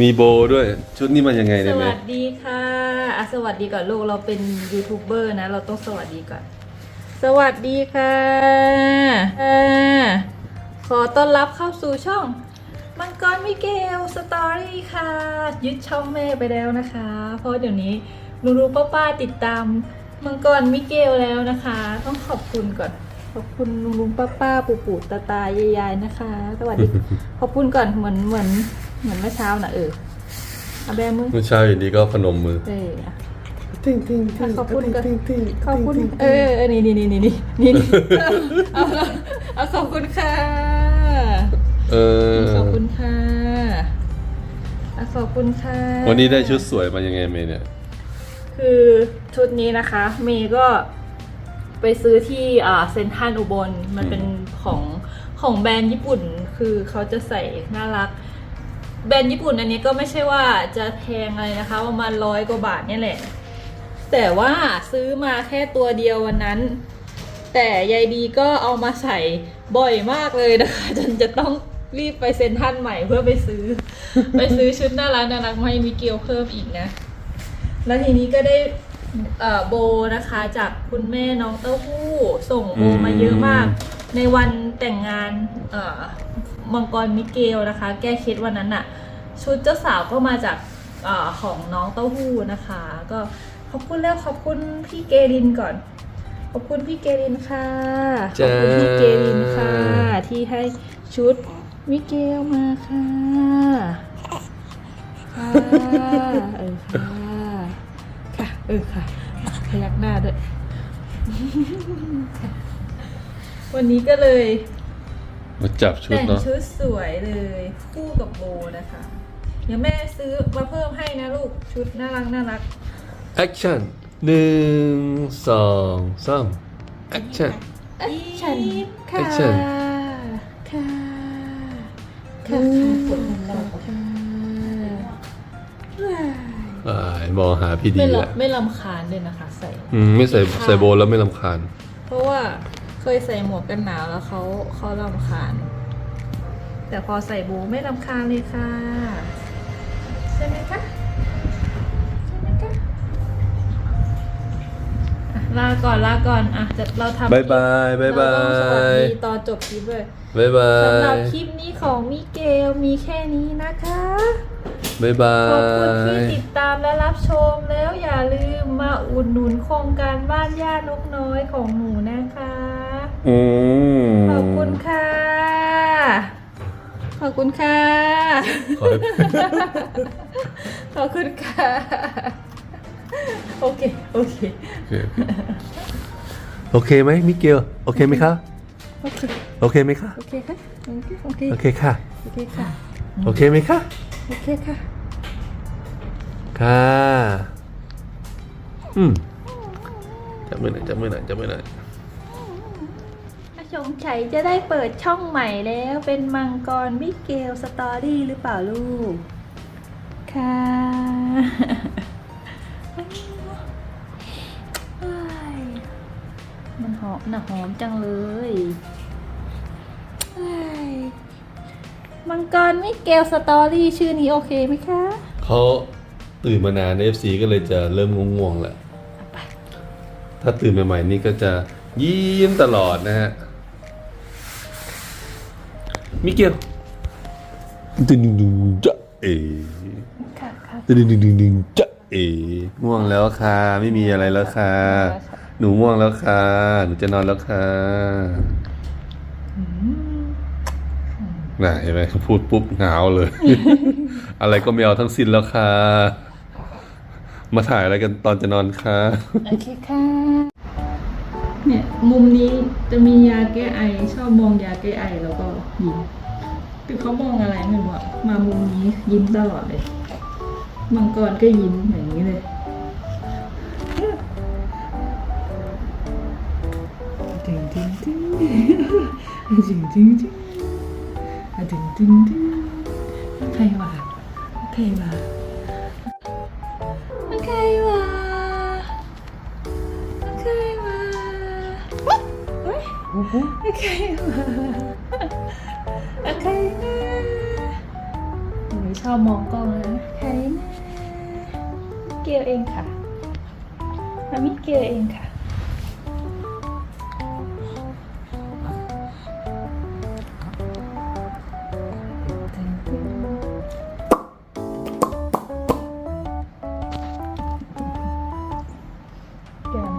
มีโบด้วย ชุดนี้มันยังไงสเนี่ยแม่วัสดีค่ะอะ สวัสดีก่อนลูกเราเป็นยูทูบเบอร์นะ เราต้องสวัสดีก่อน สวัสดีค่ะอ่าขอต้อนรับเข้าสู่ช่อง มังกรมิเกลสตอรี่ค่ะ ยึดช่องแม่ไปแล้วนะคะ เพราะเดี๋ยวนี้ลุงลุงป้าป้าๆติดตามมังกรมิเกลแล้วนะคะ ต้องขอบคุณก่อน ขอบคุณลุงลุงป้าป้าปู่ปู่ตาตายายายนะคะ สวัสดี ขอบคุณก่อนเหมือนเหมือน เหมือนเมื่อเช้านะเออเอาแบมือเมื่อเช้าอยู่ดีก็พนมมือ เอออะติ้งติ้งติ้งขอบคุณก่อนติ้งติ้งขอบคุณเออเออนี่นี่นี่นี่นี่นี่นี่เอาละเอาขอบคุณค่ะเออขอบคุณค่ะเอาขอบคุณค่ะ วันนี้ได้ชุดสวยมายังไงเมย์เนี่ย คือชุดนี้นะคะ เมย์ก็ไปซื้อที่อ่าเซนทรันอุบลมันเป็นของของแบรนด์ญี่ปุ่น คือเขาจะใส่น่ารัก แบรนด์ญี่ปุ่นอันนี้ก็ไม่ใช่ว่าจะแพงอะไรนะคะประมาณร้อยกว่าบาทเนี่ยแหละ แต่ว่าซื้อมาแค่ตัวเดียววันนั้น แต่ยายดีก็เอามาใส่บ่อยมากเลยนะคะจนจะต้องรีบไปเซ็นทรันใหม่เพื่อไปซื้อ ไปซื้อชุดน่ารักน่ารักมาให้มิเกลเพิ่มอีกนะ แล้วทีนี้ก็ได้โบนะคะจากคุณแม่น้องเต้าหู้ส่งโบมาเยอะมาก ในวันแต่งงานเมังกรมิเกลนะคะ แก้เคล็ดวันนั้นอะชุดเจ้าสาวก็มาจากเออของน้องเต้าหู้นะคะ ก็ขอบคุณแล้วขอบคุณพี่เกรินก่อน ขอบคุณพี่เกรินค่ะ ขอบคุณพี่เกรินค่ะ ที่ให้ชุดมิเกลมาค่ะค่ะเออค่ะค่ะเออค่ะพยักหน้าด้วย วันนี้ก็เลย มาจับชุดแต่งเนาะชุดสวยเลยคู่กับโบนะคะเดี๋ยวแม่ซื้อมาเพิ่มให้นะลูกชุดน่ารักน่ารักแอคชั่นหนึ่งสองสามแอคชั่นแอคชั่นค่ะ Action ค่ะค่ะค่ะค่ะว้ายอ่ามองหาพี่ดีไม่แหละลำไม่ลำคาญเลยนะคะใส่ อืมไม่ใส่ใส่โบแล้วไม่ลำคาญ เพราะว่า เคยใส่หมวกกันหนาวแล้วเขาเขารำคาญ แต่พอใส่บูไม่รำคาญเลยค่ะใช่ไหมคะใช่ไหมคะอะลาก่อนลาก่อนอะจะเราทำบายบายบายบาเราต้องสวัสยดีตอนจบคลิปเลยบายบาสำหรับยคลิปนี้ของมิเกลมีแค่นี้นะคะ บายบาขอบคุณที่ยติดตามและรับชมแล้วอย่าลืมมาอุดหนุนโครงการบ้านย่านกน้อยของหนูนะคะ อืมขอบคุณค่ะ ขอบคุณค่ะ ขอให้ขอบคุณค่ะโอเคโอเค โอเค โอเคไหมมิเกลโอเคไหมคะโอเค โอเคไหมคะโอเคค่ะโอเคโอเค โอเคค่ะ โอเคค่ะ โอเคไหมคะโอเคค่ะ ค่ะ อืมจับมือหน่อยจับมือหน่อยจับมือหน่อย สงสัยจะได้เปิดช่องใหม่แล้วเป็นมังกรมิเกลสตอรี่หรือเปล่าลูก ค่ะเอ้ยมันหอมน่ะหอมจังเลยเอ้ยมังกรมิเกลสตอรี่ชื่อนี้โอเคไหมคะเขาตื่นมานานเอฟซีก็เลยจะเริ่มง่วงๆแหละเอาไปถ้าตื่นใหม่ๆนี่ก็จะยิ้มตลอดนะฮะ มิเกลตึงดึงดึงจะเอค่ะค่ะตึงดึงดึงดึงดึงจะเอง่วงแล้วค่ะ ไม่มีอะไรแล้วค่ะ หนูง่วงแล้วค่ะ หนูจะนอนแล้วค่ะน่ะเห็นไหมพูดปุ๊บหงาวเลย อะไรก็ไม่เอาทั้งสิ้นแล้วค่ะ มาถ่ายอะไรกันตอนจะนอนค่ะ โอเคค่ะ เนี่ยมุมนี้จะมียาแก้ไอ ชอบมองยาแก้ไอแล้วก็ยิ้มคือเขามองอะไรไม่รู้อะมามุมนี้ยิ้มตลอดเลย มังกรก็ยิ้มอย่างนี้เลยจริงจริงจริงจริงจริงจริงจริงจริงจริงใครวะใครวะ Okay. Okay. หนูชอบมองกล้องนะใช่เกลเองค่ะมามิเกลเองค่ะ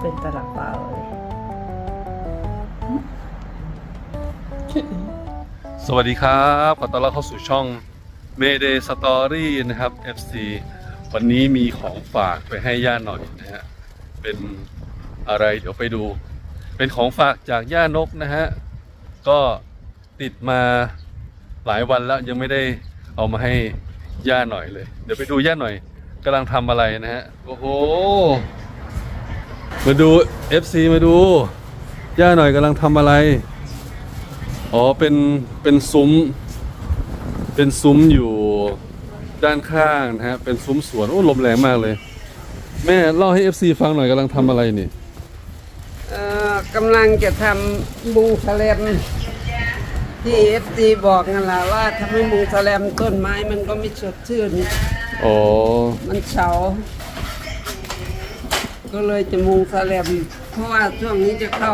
เป็นตลับไป สวัสดีครับขอต้อนรับเข้าสู่ช่อง Mayday Story นะครับ FC วันนี้มีของฝากไปให้ย่าหน่อยนะฮะ เป็นอะไรเดี๋ยวไปดู เป็นของฝากจากย่านกนะฮะ ก็ติดมาหลายวันแล้วยังไม่ได้เอามาให้ย่าหน่อยเลย เดี๋ยวไปดูย่าหน่อยกำลังทำอะไรนะฮะ โอ้โห มาดู FC มาดู ย่าหน่อยกำลังทำอะไร อ๋อเป็นเป็นซุ้ม เป็นซุ้มอยู่ด้านข้างนะฮะ เป็นซุ้มสวนโอ้ลมแรงมากเลย แม่เล่าให้ FC ฟังหน่อยกำลังทำอะไรนี่เอ่อกำลังจะทำมุงแสลมที่เอฟซีบอกนั่นแหละว่าทำให้มุงแสลมต้นไม้มันก็ไม่สดชื่น อ๋อ มันเฉา ก็เลยจะมุงแสลม เพราะว่าช่วงนี้จะเข้า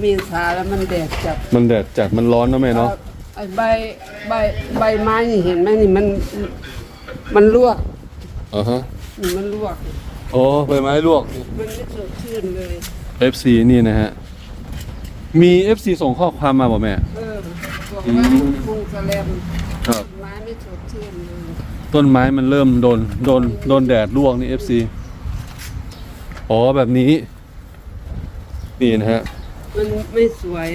เมีษาแล้วมันแดดจัดมันแดดจัดมันร้อนนะแม่เนาะไอ้ใบใบใบไม้นี่เห็นไหมนี่มันมันลวกอ๋อฮะนี่มันลวกอ๋อใบไม้ลวก มันไม่สดชื่นเลย FC นี่นะฮะ มี FC ส่งข้อความมาบอกแม่ เออบอกว่ามุงแสลมครับต้นไม้ไม่สดชื่นเลยต้นไม้มันเริ่มโดนโดนโดนแดดลวกนี่ FC อ๋อแบบนี้ นี่นะฮะ มันไม่สวย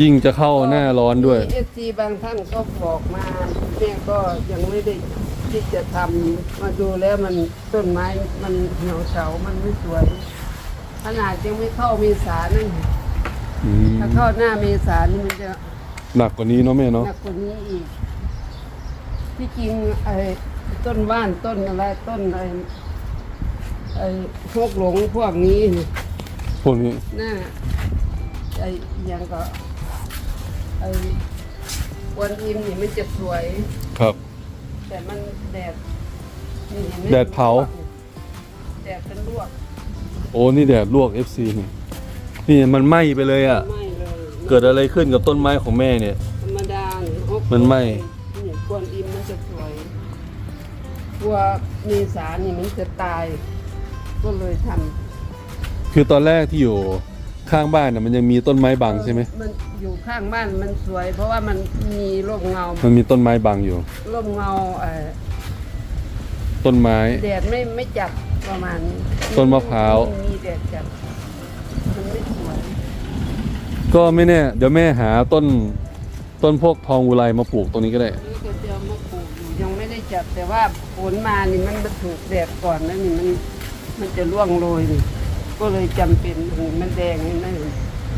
ยิ่งจะเข้าหน้าร้อนด้วย เอฟซีบางท่านก็บอกมาแม่ก็ยังไม่ได้ที่จะทำมาดูแล้วมันต้นไม้มันเหี่ยวเฉา มันไม่สวย ขนาดยังไม่เข้าเมษานั่นอืมถ้าเข้าหน้าเมษานี่มันจะ หนักกว่านี้เนาะแม่เนาะ หนักกว่านี้อีก ที่จริงไอ้ต้นว่านต้นอะไรต้นไอ้ไอ้พวกหลงพวกนี้นี่ พวกนี้หน้าไอ้หยังก็ไอ้วันอิมนี่มันจะสวย ครับ แต่มันแดดนี่เห็นไหมแดดเผา แดดเป็นลวกโอ้นี่แดดลวก FC นี่นี่มันไหม้ไปเลยอะ่ะ ไม่เลยเกิดอะไรขึ้นกับต้นไม้ของแม่เนี่ย ธรรมดาเนี่ยฮกมันไหม้ นี่กวนอิมมันจะสวยกลัวมีสารนี่มันจะตาย ก็เลยทำ คือตอนแรกที่อยู่ข้างบ้านน่ะมันยังมีต้นไม้บังใช่ไหมมันอยู่ข้างบ้านมันสวย เพราะว่ามันมีร่มเงามันมีต้นไม้บังอยู่ ร่มเงาเอ่อต้นไม้ แดดไม่ไม่จัดประมาณนี้ต้นมะพร้าวมีแดดจัดมันไม่สวยก็ไม่แน่เดี๋ยวแม่หาต้นต้นพวกทองอุไรมาปลูกตรงนี้ก็ได้แล้วก็จะเอามาปลูกอยู่ยังไม่ได้จัดแต่ว่าฝนมานี่มันมันถูกแดดก่อนแล้วนี่มันมันจะร่วงโรยนี่ ก็เลยจำเป็นมันแดงนี่นะ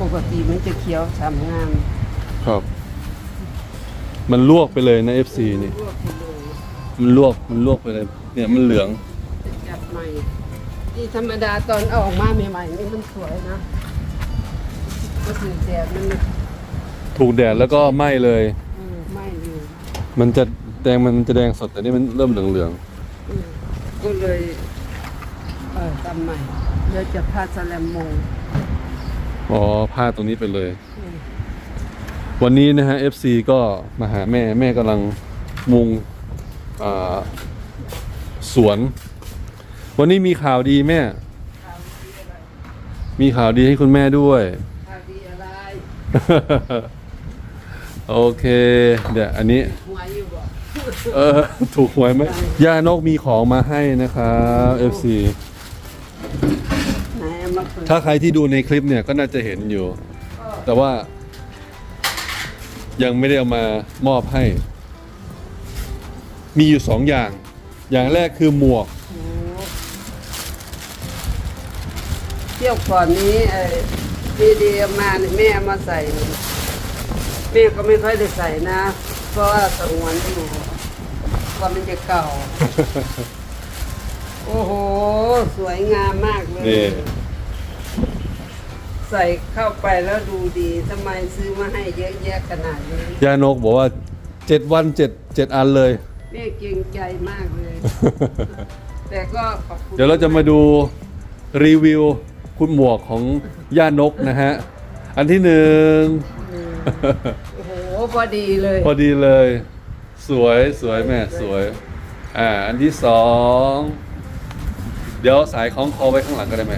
ปกติมันจะเขียวสามงามครับ มันลวกไปเลยนะ FC นี่รวบไปเลยมันลวกมันลวกไปเลย เนี่ยมันเหลืองจะจัดใหม่ที่ธรรมดาตอนเอาออกมาใหม่ๆนี่มันสวยนะ ก็ถือแดดมันถูกแดดแล้วก็ไหม้เลย เออไหม่อยู่มันจะแดงมันจะแดงสดแต่นี่มันเริ่มเหลืองอืมก็เลยเออทำใหม่ เดี๋ยวจะพาสแลมมงๆอ๋อพาดตรงนี้ไปเลยอืมวันนี้นะฮะ FC ก็มาหาแม่แม่กำลังมุงอ่าสวน วันนี้มีข่าวดีแม่ข่าวดีอะไรมีข่าวดีให้คุณแม่ด้วย ข่าวดีอะไร โอเค เดี๋ยวอันนี้หัวอยู่บ่เออถูกหวยไหมย่านกมีของมาให้นะครับ FC ไหนเอามาเปิด ถ้าใครที่ดูในคลิปเนี่ยก็น่าจะเห็นอยู่ แต่ว่า ยังไม่ได้เอามามอบให้ มีอยู่สองอย่าง อย่างแรกคือหมวกโอ้เที่ยวก่อนนี้เออดีดีๆเอามาเนี่ยแม่เอามาใส่ แม่ก็ไม่ค่อยได้ใส่นะ เพราะว่าสงวนอยู่กว่ามันจะเก่า โอ้โห สวยงามมากเลย นี่ใส่เข้าไปแล้วดูดีทำไมซื้อมาให้เยอะแยะขนาดนี้ย่านกบอกว่าเจ็ดวันเจ็ดเจ็ดอันเลย แม่เกรงใจมากเลย แต่ก็ขอบคุณเดี๋ยวเราจะมาดูรีวิวคุณหมวกของย่านกนะฮะ อันที่หนึ่ง โอ้โหพอดีเลย พอดีเลย สวยสวยแม่สวย อ่า อันที่สอง เดี๋ยวสายคล้องคอไว้ข้างหลังก็ได้ไหม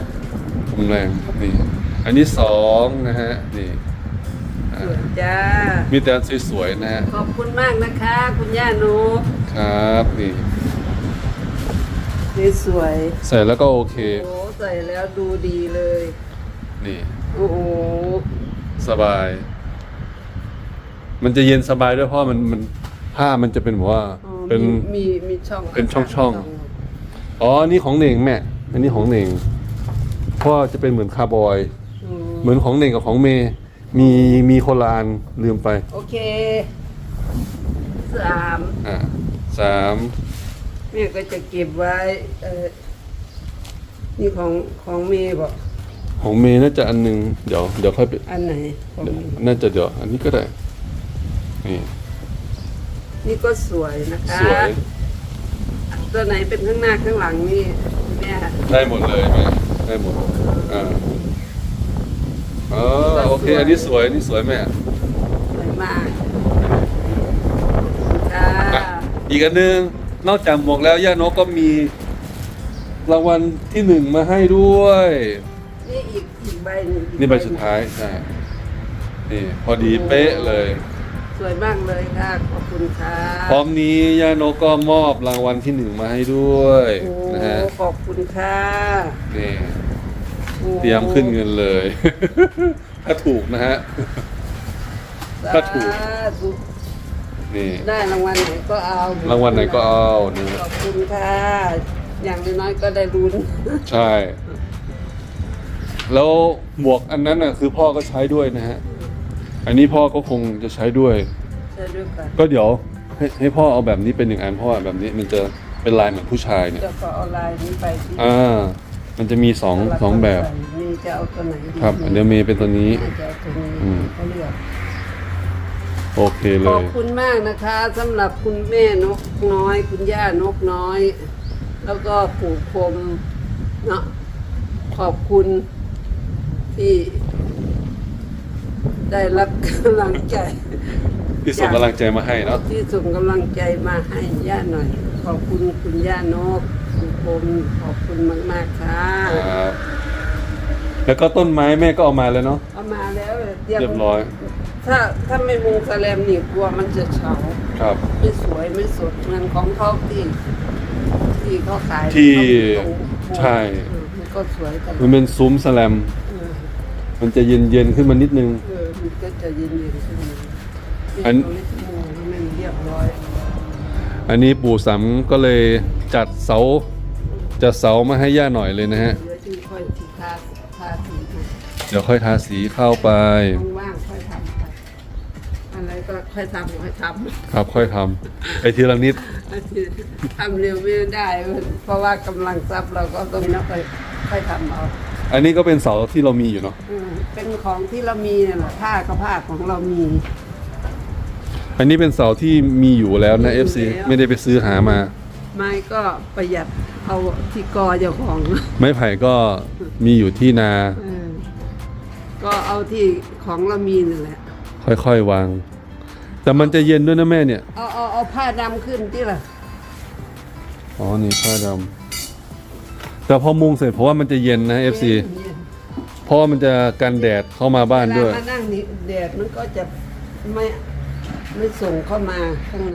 มุมแรงนี่ อันที่สองนะฮะ นี่อ่าสวยจ้า มีแต่อันสวยๆนะฮะ ขอบคุณมากนะคะ คุณย่าหนูครับนี่นี่สวยใส่แล้วก็โอเค โอ้โหใส่แล้วดูดีเลย นี่ โอ้โหสบาย มันจะเย็นสบายด้วยเพราะมันมันผ้ามันจะเป็นแบบว่า อ๋อเป็น มีมีมีช่องเป็นช่องๆอ๋ ออันนี่ของเหน่งแม่ อันนี้ของเหน่งเพราะว่าจะเป็นเหมือนคาร์บอยอืมเหมือนของเหน่งกับของเมย์มีมีคนละอันลืมไป โอเคสามอ่าสามแม่ก็จะเก็บไว้เออนี่ของของเมย์บอกของเมย์น่าจะอันหนึงเดี๋ยวเดี๋ยวค่อยไปอันไหนของเดี๋ยวเมย์น่าจะเดี๋ยวอันนี้ก็ได้นี่นี่ก็สวยนะคะ สวย ตัวไหนเป็นข้างหน้าข้างหลังนี่แม่ได้หมดเลยแม่ได้หมดอ่าอ๋อโอเค อันนี้สวย อันนี้สวยแม่สวยมากค่ะอะอีกอันหนึง นอกจากหมวกแล้วย่านกก็มีรางวัลที่หนึ่งมาให้ด้วย นี่อีกอีกใบหนึ่งอีกนี่ใบสุดท้ายใช่นี่พอดีเป๊ะเลย สวยมากเลยค่ะ ขอบคุณค่ะพร้อมนี้ย่านกก็มอบรางวัลที่หนึ่งมาให้ด้วยโอ้นะฮะขอบคุณค่ะนี่โอ้เตรียมขึ้นเงินเลย ถ้าถูกนะฮะ ถ้าถูก สธุนี่ ได้รางวัลไหนก็เอารางวัลไหนก็เอานี่ขอบคุณค่ะ อย่างน้อยๆก็ได้ลุ้นใช่ แล้วหมวกอันนั้นน่ะคือพ่อก็ใช้ด้วยนะฮะ อันนี้พ่อก็คงจะใช้ด้วย ใช่ด้วยกันก็เดี๋ยวให้ให้พ่อเอาแบบนี้เป็นหนึ่งอันเพราะว่าแบบนี้มันจะเป็นลายเหมือนผู้ชายเนี่ย จะก็เอาลายนี้ไปที่อ่า มันจะมีสองสองแบบ นี่จะเอาตัวไหนดีครับเดี๋ยวเมย์เป็นตัวนี้น่าจะเอาตัวนี้อืมเขาเลือก โอเคเลขอบย คุณมากนะคะสำหรับคุณแม่นกน้อย คุณย่านกน้อย แล้วก็ปู่คมเนาะขอบคุณที่ ได้รับกำลังใจที่ส่งกำลังใจมาให้เนาะที่ส่งกำลังใจมาให้ย่าหน่อย ขอบคุณคุณย่านกคุณคมขอบคุณมากๆค่ะครับแล้วก็ต้นไม้แม่ก็เอามาแล้วเนาะเอามาแล้วเรียบร้อย ถ้าถ้าไม่มุงแสลมนี่กลัวมันจะเฉาครับไม่สวยไม่สดเหมือนของเขาที่ที่เขาขายที่เขาตรงใช่เออมันก็สวยกันมันเป็นซุ้มสแลมเออ มันจะเย็นเย็นๆขึ้นมานิดนึง เออมันก็จะเย็นเย็นๆขึ้นมาอันตรงนี้ที่มุงให้มันเรียบร้อยอันนี้ปู่สำก็เลยจัดเสาจัดเสามาให้ย่าหน่อยเลยนะฮะ เดี๋ยวที่ค่อยที่ทาทาสีให้เดี๋ยวค่อยทาสีเข้าไป ว่างๆค่อยทำไปอะไรก็ค่อยทำค่อยทำ ครับค่อยทำไอ้ทีละนิด ทำเร็วไม่ได้ เพราะว่ากำลังทรัพย์เราก็ต้องนับไปค่อยทำเอา อันนี้ก็เป็นเสาที่เรามีอยู่เนาะอืมเป็นของที่เรามีเนี่ยแหละผ้าก็ผ้าของเรามี อันนี้เป็นเสาที่มีอยู่แล้วนะมีอยู่ FC แล้ว ไม่ได้ไปซื้อหามา ไม้ก็ประหยัดเอาที่กอเจ้าของไม้ไผ่ก็มีอยู่ที่นา เออก็เอาที่ของเรามีนี่แหละ ค่อยๆวาง แต่มันจะเย็นด้วยนะแม่เนี่ย เอาเอาเอาผ้าดำขึ้นที่ละอ๋อนี่ผ้าดำ แต่พอมุงเสร็จเพราะว่ามันจะเย็นนะเอฟซีเพราะว่ามันจะกันแดดเข้ามาบ้านด้วย เวลมานั่งนี่แดดมันก็จะไม่ไม่ส่งเข้ามาข้างใน